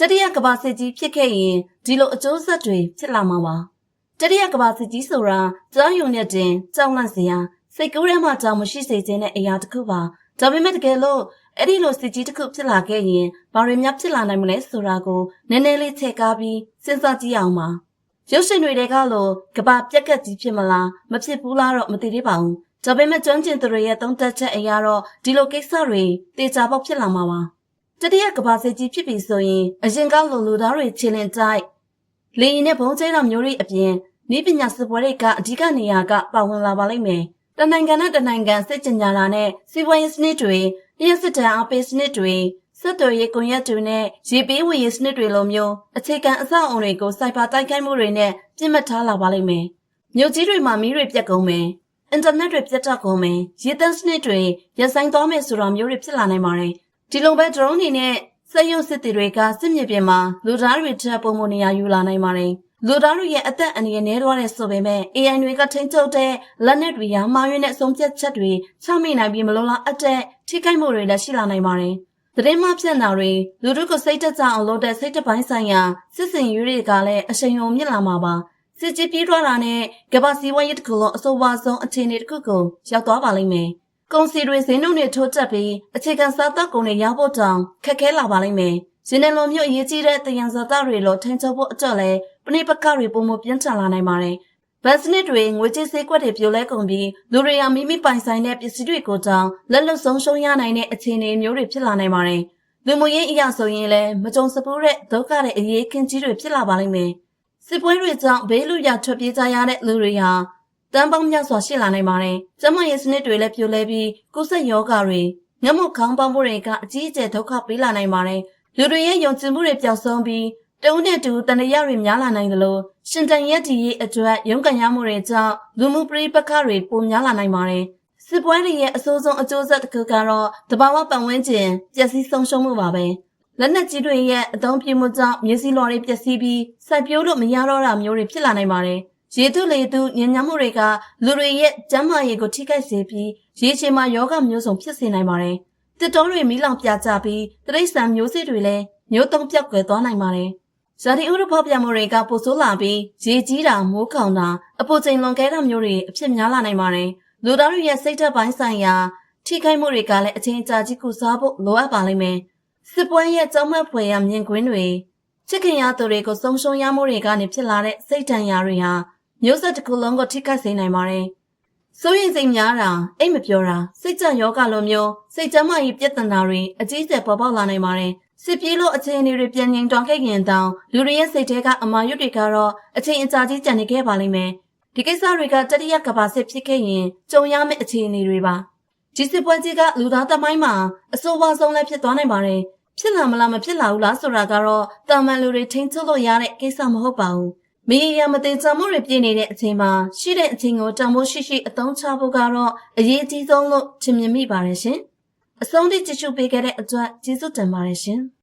တတိယကမ္ဘာစစ်ကြီးဖြစ်ခဲ့ရင်ဒီလိုအကျိုးဆက်တွေဖြစ်လာမှာပါတတိယကမ္ဘာစစ်ကြီးဆိုတာကြောင်းယုံနဲ့တင်ကြောက်လန့်စရာစိတ်ကူးထဲမှာကြောင်မရှိစေခြင်းတဲ့အရာတစ်ခုပါဒါပေမဲ့တကယ်လို့အဲ့ဒီလိုစစ်ကြီးတစ်ခုဖြစ်လာခဲ့ရင်ဘာတွေများဖြစ်လာနိုင်မလဲဆိုတာကိုနည်းနည်းလေးချက်ကားပြီးစဉ်းစားကြည့်အောင်ပါရုပ်ရှင်တွေကလို့ကဘာပြက်ကက်ကြီးဖြစ်မလားမဖြစ်ဘူးလားတော့မသိသေးပါဘူးဒါပေမဲ့ကျွမ်းကျင်သူတွေရဲ့သုံးသပ်ချက်အရာတော့ဒီလိုကိစ္စတွေတေချာပေါက်ဖြစ်လာမှာပါ တတိယကဘာစစ်ကြီးဖြစ်ပြီဆိုရင်အရင်ကလိုလူသားတွေခြေလင်တိုက်လေရင်နဲ့ဘုံကျဲတော်မျိုးတွေအပြင်ဤပညာစစ်ပွဲတွေကအဓိကနေရာကပါဝင်လာပါလိမ့်မယ်တနိုင်ငံနဲ့တနိုင်ငံစစ်ကြင်ကြတာနဲ့စီးပွားရေးစနစ်တွေလျှက်စစ်တမ်းအပေးစနစ်တွေစစ်တော်ရေးကွန်ရက်တွေနဲ့ရေပေးဝေရေးစနစ်တွေလိုမျိုးအခြေခံအဆောက်အုံတွေကိုစိုက်ပါတိုက်ခိုက်မှုတွေနဲ့ပြစ်မှတ်ထားလာပါလိမ့်မယ်မြို့ကြီးတွေမှာမီးတွေပြတ်ကုန်မယ်အင်တာနက်တွေပြတ်တောက်ကုန်မယ်ရေသန့်စနစ်တွေရပ်ဆိုင်းသွားမယ်ဆိုတာမျိုးတွေဖြစ်လာနိုင်ပါတယ် ဒီလိုပဲ drone တွေနဲ့စက်ရုပ်စစ်တီတွေကစစ်မြေပြင်မှာလူသားတွေထပ်ပုံမနေရယူလာနိုင်ပါတယ်လူသားတို့ရဲ့အသက်အန္တရာယ်နည်းသွားတဲ့ဆိုပေမဲ့ AI တွေကထိန်းချုပ်တဲ့လက်နက်တွေရမှားယွင်းတဲ့အဆုံးဖြတ်ချက်တွေချမိနိုင်ပြီးမလုံလောက်အပ်တဲ့ထိခိုက်မှုတွေလည်းရှိလာနိုင်ပါတယ်။သတင်းမှဖြန့်တာတွေလူတို့ကိုစိတ်တက်ကြအောင်လုပ်တဲ့စိတ်တပိုင်းဆိုင်ရာစစ်စင်ရေးတွေကလည်းအချိန်ုံမြင့်လာမှာပါ။စစ်ကြီးပြေးထွားတာနဲ့ကမ္ဘာစီးပွားရေးတစ်ခုလုံးအဆိုပါဆုံးအခြေအနေတစ်ခုကိုရောက်သွားပါလိမ့်မယ်။ ကုန်စည်တွေဈေးနှုန်းတွေထိုးတက်ပြီးအခြေခံစားသောက်ကုန်တွေရောက်ဖို့တောင်ခက်ခဲလာပါလိမ့်မယ်။ဇင်းနယ်လိုမျိုးအရေးကြီးတဲ့တယံဇာတာတွေလိုထင်ချုပ်ဖို့အတွက်လည်းပဏိပကတွေပုံမပြင်းထန်လာနိုင်ပါတယ်။ဗတ်စနစ်တွေငွေကြေးစေးကွက်တွေပြိုလဲကုန်ပြီးလူတွေဟာမိမိပိုင်ဆိုင်တဲ့ပစ္စည်းတွေကိုတောင်လက်လွတ်ဆုံးရှုံးရနိုင်တဲ့အခြေအနေမျိုးတွေဖြစ်လာနိုင်ပါတယ်။လူမှုရေးအရာဆိုရင်လည်းမကြုံစပူးတဲ့ဒုက္ခတဲ့အရေးခင်ကြီးတွေဖြစ်လာပါလိမ့်မယ်။စစ်ပွဲတွေကြောင့်ဘေးလူရထွက်ပြေးကြရတဲ့လူတွေဟာ တန်ပေါင်းများစွာရှိလာနိုင်ပါတယ်။ကျန်းမာရေးစနစ်တွေလည်းပြိုလဲပြီးကုသယောဂတွေငတ်မခေါင်းပေါင်းမှုတွေကအကြီးအကျယ်ဒုက္ခပေးလာနိုင်ပါတယ်။လူတွေရဲ့ယုံကြည်မှုတွေပျောက်ဆုံးပြီးတဦးနဲ့တူတန်ရတွေများလာနိုင်သလိုရှင်တန်ရက်တီရဲ့အတွက်ရုန်းကန်ရမှုတွေကြောင့်လူမှုပရိပက္ခတွေပိုများလာနိုင်ပါတယ်။စစ်ပွဲတွေရဲ့အဆိုးဆုံးအကျိုးဆက်တစ်ခုကတော့တဘာဝပတ်ဝန်းကျင်ပျက်စီးဆုံးရှုံးမှုပါပဲ။လက်နက်ကြီးတွေရဲ့အသုံးပြုမှုကြောင့်မြေစီလော်တွေပျက်စီးပြီးစိုက်ပျိုးလို့မရတော့တာမျိုးတွေဖြစ်လာနိုင်ပါတယ်။ ရေတုလေတုညဉ့်ညမ်းမှုတွေကလူတွေရဲ့ကျန်းမာရေးကိုထိခိုက်စေပြီးရေချေမှာယောဂမျိုးစုံဖြစ်စေနိုင်ပါတယ်။တစ်တောတွေမီးလောင်ပြကြပြီးတရိတ်ဆန်မျိုးစေ့တွေလည်းမျိုးတုံးပြောက်ကွယ်သွားနိုင်ပါတယ်။ဇာတိဥရဖောက်ပြမှုတွေကပိုဆိုးလာပြီးရေကြီးတာမိုးခေါင်တာအပူချိန်လွန်ကဲတာမျိုးတွေအဖြစ်များလာနိုင်ပါတယ်။လူသားတွေရဲ့စိတ်ဓာတ်ပိုင်းဆိုင်ရာထိခိုက်မှုတွေကလည်းအချိန်ကြာကြီးကုစားဖို့လိုအပ်ပါလိမ့်မယ်။စစ်ပွဲရဲ့ကြောက်မက်ဖွယ်ရာမြင်ကွင်းတွေချစ်ခင်ရသူတွေကိုဆုံးရှုံးရမှုတွေကနေဖြစ်လာတဲ့စိတ်တန်ရာတွေဟာ မျိုးဆက်တစ်ခုလုံးကိုထိခိုက်စေနိုင်ပါတယ်။စိုးရိမ်စိတ်များတာအိတ်မပြောတာစိတ်ကြယောဂလိုမျိုးစိတ်ကြမ်းမာရေးပြဿနာတွေအကြီးအကျယ်ပေါ်ပေါက်လာနိုင်ပါတယ်။စစ်ပြေးလို့အခြေအနေတွေပြန်ငြိမ်သွားခဲ့ရင်တောင်လူတွေရဲ့စိတ်ထဲကအမာရွတ်တွေကတော့အချိန်အကြာကြီးကြံနေခဲ့ပါလိမ့်မယ်။ဒီကိစ္စတွေကတတိယကမ္ဘာစစ်ဖြစ်ခဲ့ရင်ကြုံရမယ့်အခြေအနေတွေပါ။ဒီစစ်ပွဲကြီးကလူသားသမိုင်းမှာအဆိုးဝါးဆုံးလည်းဖြစ်သွားနိုင်ပါတယ်။ဖြစ်လာမလားမဖြစ်လာဘူးလားဆိုတာကတော့တာမန်လူတွေထိန်းချုပ်လို့ရတဲ့ကိစ္စမဟုတ်ပါဘူး။ မီးရမတင်ချမှုတွေပြည့်နေတဲ့အချိန်မှာရှိတဲ့အချိန်ကိုတန်ဖိုးရှိရှိအသုံးချဖို့ကတော့အရေးအကြီးဆုံးလို့ထင်မြင်မိပါတယ်ရှင်။အဆုံးထိကြည့်ရှုပေးခဲ့တဲ့အတွက်ကျေးဇူးတင်ပါတယ်ရှင်။